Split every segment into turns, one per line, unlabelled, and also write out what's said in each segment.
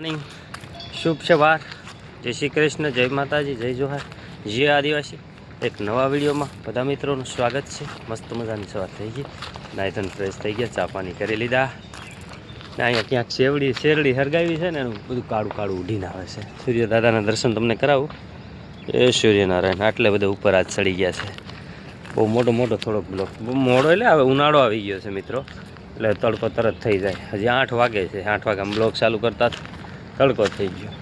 Morning શુભ સવાર. જય શ્રી કૃષ્ણ, જય માતાજી, જય જોહાર. જય આદિવાસી, એક નવા વિડીયોમાં બધા મિત્રોનું સ્વાગત છે. મસ્ત મજાની સવાર થઈ ગઈ. નાયથન ફ્રેશ થઈ ગયા, ચા પાણી કરી લીધા. ને અહીંયા ક્યાંક શેવડી શેરડી હરગાવી છે ને એનું બધું કાળું કાળું ઉડીને આવે છે. સૂર્ય દાદાના દર્શન તમને કરાવું. એ સૂર્યનારાયણ, આટલે બધા ઉપર આજ ચડી ગયા છે. બહુ મોટો મોટો થોડોક બ્લોક. મોડો એટલે હવે ઉનાળો આવી ગયો છે મિત્રો. એટલે તડકો તરત થઈ જાય. હજી આઠ વાગે છે. આઠ વાગે બ્લોક ચાલુ કરતા તડકો થઈ ગયો.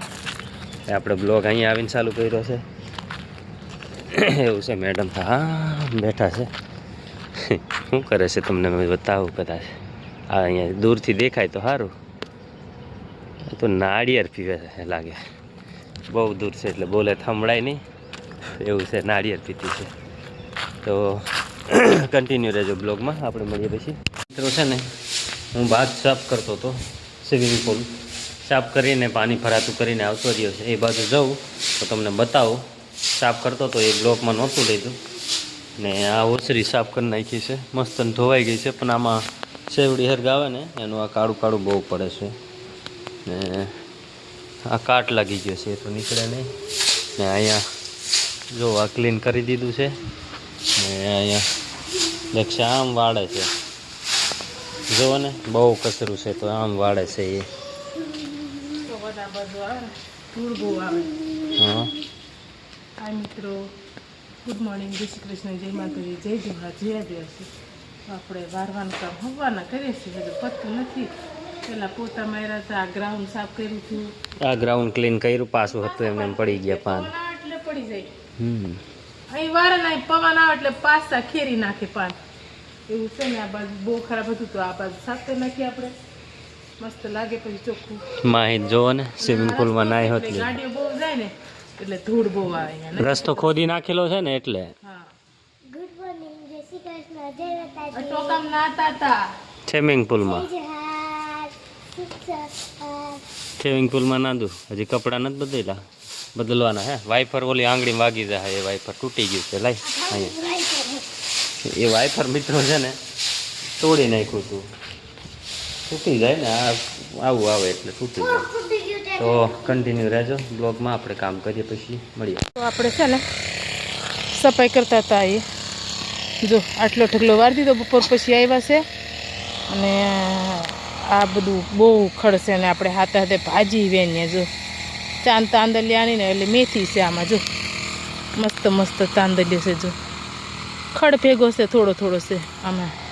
આપણે બ્લોગ અહીંયા આવીને ચાલુ કર્યો છે. એવું છે મેડમ હા, બેઠા છે. શું કરે છે તમને બતાવું કદાચ. આ અહીંયા દૂરથી દેખાય તો સારું. તો નાળિયેર પીવે છે લાગે. બહુ દૂર છે એટલે બોલે થંભળાય નહીં. એવું છે, નાળિયેર પીતી છે. તો કન્ટિન્યુ રહેજો બ્લોગમાં. આપણે મળીએ પછી. મિત્રો છે ને, હું બાદ સાફ કરતો હતો સ્વિમિંગ પુલ સાફ કરીને, પાણી ભરાતું કરીને આવતો રહ્યો છે. એ બાજુ જાઉં, તો તમને બતાવું. સાફ કરતો તો એ બ્લોકમાં નહોતું લીધું. ને આ ઓસરી સાફ કરી નાખી છે. મસ્ત ધોવાઈ ગઈ છે, પણ આમાં સેવડી હરગાવે ને, એનું આ કાળું કાળું બહુ પડે છે. ને આ કાટ લાગી ગયો છે, એ તો નીકળે નહીં. ને અહીંયા જો આ ક્લીન કરી દીધું છે. ને અહીંયા દક્ષા આમ વાળે છે. જુઓ ને, બહુ કચરું છે તો આમ વાળે છે એ.
તો બધા બધું આવે ને ધૂળ બહુ આવે.
હા.
મિત્રો ગુડ મોર્નિંગ જય શ્રી કૃષ્ણ જય માતાજી જય જુહા જય આદિવાસી. આપણે વારવાનું કામ હવાના કરીએ છીએ હજુ પતું નથી. પેલા પોતા માર્યા હતા આ ગ્રાઉન્ડ સાફ કર્યું હતું.
આ ગ્રાઉન્ડ ક્લીન કર્યું પાછું હતું એમને એમ પડી ગયા પાન.
એટલે પડી જાય.
હમ.
અહીં વાર નહીં પવન આવે એટલે પાસા ખેરી નાખે પાન. એવું છે ને આ બાજુ બહુ ખરાબ હતું તો આ બાજુ સાફ કરી નાખીએ આપણે. મસ્ત લાગે પછી ચોખ્ખું.
માહિત જોવો ને સ્વિમિંગ પુલમાં નાહી હોત
ગાડીઓ બહુ જાય ને એટલે ધૂળ બહુ આવે
રસ્તો ખોદી નાખેલો છે ને એટલે.
હા.
ગુડ મોર્નિંગ જય શ્રી કૃષ્ણ જય
આ
માતાજી
ટોકામ નાતા હતા.
સ્વિમિંગ પુલમાં સ્વિમિંગ પુલમાં નાંદું હજી કપડાં નથી બદલેલા બદલવાના હે. વાઇફર ઓલી આંગળી વાગી જાય એ વાઇફર તૂટી ગયું છે. લાઈ અહીંયા. એ વાઇફર મિત્રો છે ને તોડી નાખ્યું હતું. તૂટી જાય ને આ આવું આવે એટલે તૂટી જાય. તો? કન્ટિન્યુ રહેજો બ્લોગમાં આપણે કામ કરીએ પછી મળીએ.
તો આપણે છે ને સફાઈ કરતા હતા એ. જો આટલો ઢગલો વાર દીધો બપોર પછી આવ્યા છે. અને આ બધું બહુ ખડશે ને આપણે હાથે હાથે ભાજી વેણીએ જો. ચાંદ તાંદલિયાની ને એટલે મેથી છે આમાં જો. મસ્ત મસ્ત તાંદલી છે જો. ખડ ભેગો છે થોડો થોડો છે આમાં.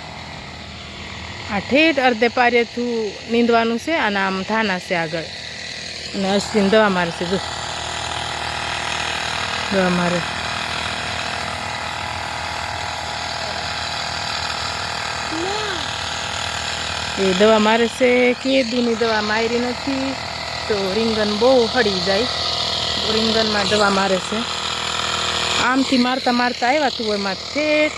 આ ઠેઠ અર્ધે પારેથું નીંદવાનું છે અને આમ થાના છે આગળ. અને અશ્વિન દવા મારે છે, જો. દવા મારે. એ દવા મારે છે, કેદુની દવા મારી નથી, તો રીંગણ બહુ હળી જાય. રીંગણમાં દવા મારે છે. આમથી મારતા મારતા આવ્યા તું, એમાં ઠેઠ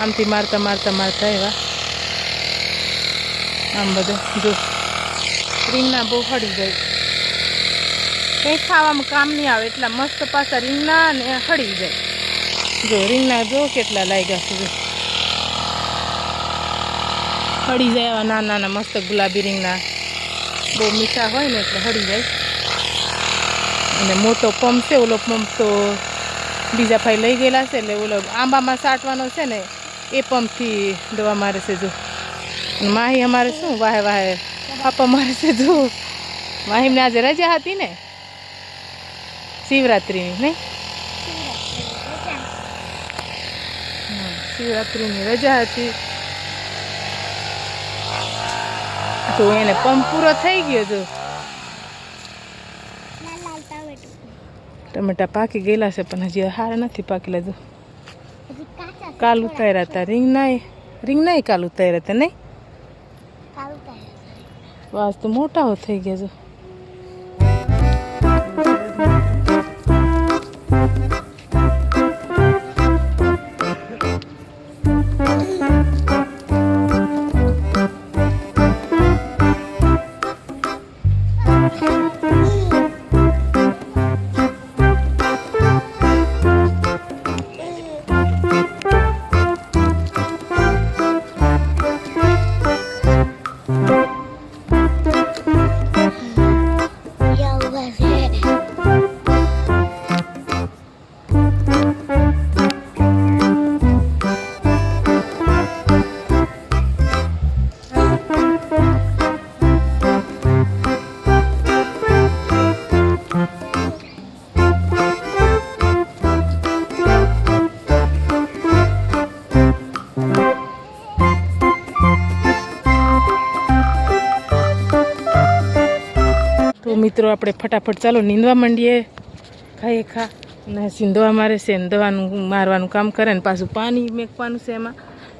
આમથી મારતા મારતા મારતા આવ્યા. આમ બધું. જો, રીંગણા બહુ હળી જાય. કંઈ ખાવામાં કામ નહીં આવે, એટલા મસ્ત પાછા રીંગણા ને હળી જાય. જો, રીંગણા જો કેટલા લાગ્યા છે હળી જાય એવા નાના નાના મસ્ત ગુલાબી રીંગણા. બહુ મીઠા હોય ને એટલે હળી જાય. અને મોટો પંપ છે, ઓલો પંપ તો બીજા ભાઈ લઈ ગયેલા છે, એટલે ઓલો આંબામાં સાટવાનો છે ને, એ પંપથી દવા મારે છે, જો. માહી અમારે શું? વાહે વાહે. પાપા મારે છે જો માહીમને આજે રજા હતી ને? શિવરાત્રિની નહીં? શિવરાત્રિની રજા હતી. તો એને પંપ પૂરો થઈ ગયો
લાલ ટામેટું
પાકી ગયેલા છે પણ હજી હાર નથી પાકેલા
છે
કાલ ઉતાર્યા હતા. રીંગ નાય રીંગ નાય કાલ ઉતાર્યા હતા નહીં. વાસ તો મોટા થઈ ગયા જો મિત્રો આપણે ફટાફટ ચાલો નીંદવા માંડીએ. ખાઈએ ખા. અને સિંધવા મારે છે દવાનું મારવાનું કામ કરે ને પાછું પાણી મેકવાનું છે એમાં.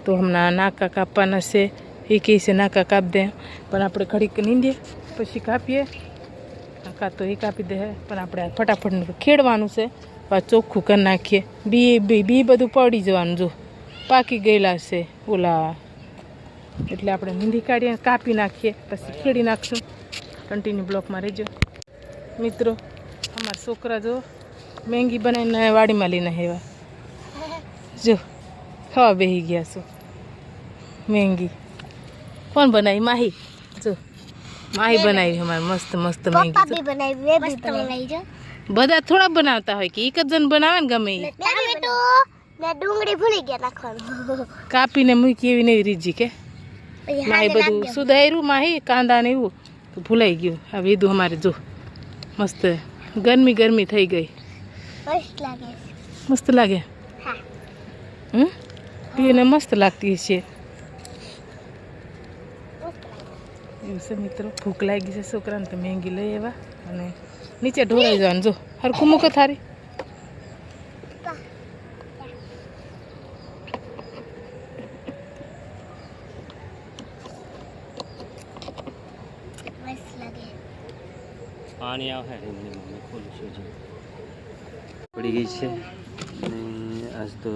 તો હમણાં નાકા કાપવાના છે. એ કહે છે, નાકા કાપ દે. પણ આપણે ઘડીક નીંદીએ, પછી કાપીએ. નાકા તો એ કાપી દે પણ આપણે ફટાફટ ખેડવાનું છે. ચોખ્ખું કરી નાખીએ. બી બી બી બધું પડી જવાનું જો. પાકી ગયેલા છે. ઓલા. એટલે આપણે નીંદી કાઢીએ, કાપી નાખીએ, પછી ખેડી નાખશું. કન્ટિન્યુ બ્લોકમાં રહેજો. મિત્રો અમારા છોકરા જો મેંગી બનાવીને વાડીમાં લઈને આવ્યા. જો ખાવા બેસી ગયા છો. મેંગી. કોણ બનાવી? માહી. જો માહી બનાવી અમારે મસ્ત મસ્ત મેંગી. બધા થોડા બનાવતા હોય કે એક જ જણ બનાવે ને ગમે એ
ને ડુંગળી ભૂલી ગયા નાખવાનું.
કાપીને મૂકી એવી નવી રીજી કે? માહી બધું સુધાર્યું માહી કાંદા ને એવું ભૂલાઈ ગયું. હવે એ અમારે જો. મસ્ત. ગરમી ગરમી થઈ ગઈ.
મસ્ત લાગે
હમ? પીને મસ્ત લાગતી છે એવું છે મિત્રો ભૂખ લાગી છે. છોકરાને તો મેંગી લઈ આવ્યા અને નીચે ઢોળાઈ જવાનું. જો હરખું મૂકો થારી
મસ્ત લાગે
પાણી આવે. એમની મમ્મી ખોલું છું જો. પડી ગઈ છે. અને આજ તો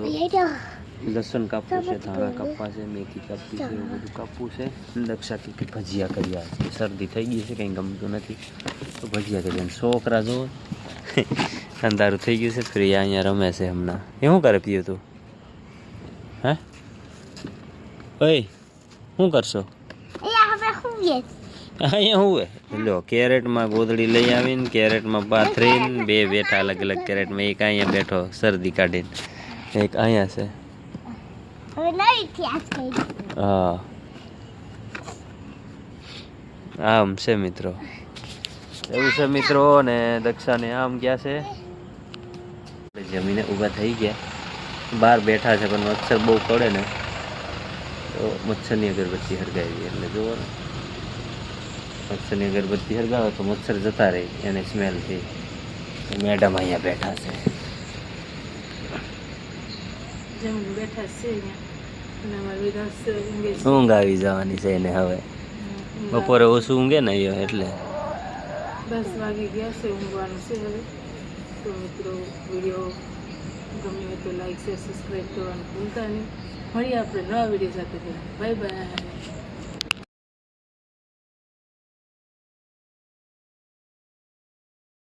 લસણ કાપવું છે ધાણા કાપવા છે મેથી કાપવી છે એવું બધું કાપવું છે. દક્ષા કે ભજીયા કર્યા છે શરદી થઈ ગઈ છે કંઈ ગમતું નથી. તો ભજીયા કર્યા અને છોકરા જો અંધારું થઈ ગયું છે ફ્રી અહીંયા રમે છે હમણાં. એ શું કરે પીયું તું? હે? ઓય શું કરશો?
અહીંયા શું
હે? લો કેરેટમાં ગોદડી લઈ આવીને કેરેટમાં પાથરીને બે બેઠા અલગ અલગ કેરેટમાં. એક અહીંયા બેઠો શરદી કાઢીને એક અહીંયા છે.
હવે નવી થી આજ કરી
હા. આમ છે મિત્રો. એવું છે મિત્રો ને દક્ષાને આમ ગયા છે? જમીને ઊભા થઈ ગયા. બહાર બેઠા છે પણ મચ્છર બહુ પડે ને. તો મચ્છરની અગરબત્તી હરગાવી એટલે જોવો ને મચ્છરની અગરબત્તી હરગાવે તો મચ્છર જતા રહે એને સ્મેલથી મેડમ અહીંયા બેઠા છે.
છે છે ઊંઘે
ઊંઘ આવી જવાની છે એને હવે. બપોરે ઓછું ઊંઘે ને એ એટલે.
દસ વાગે ગયા છે ઊંઘવાનું છે હવે. તો મિત્રો વીડિયો ગમ્યો હોય તો લાઈક શેર સબસ્ક્રાઈબ કરવાનું ભૂલતા નહીં. મળીએ આપણે નવા વીડિયો સાથે બાય બાય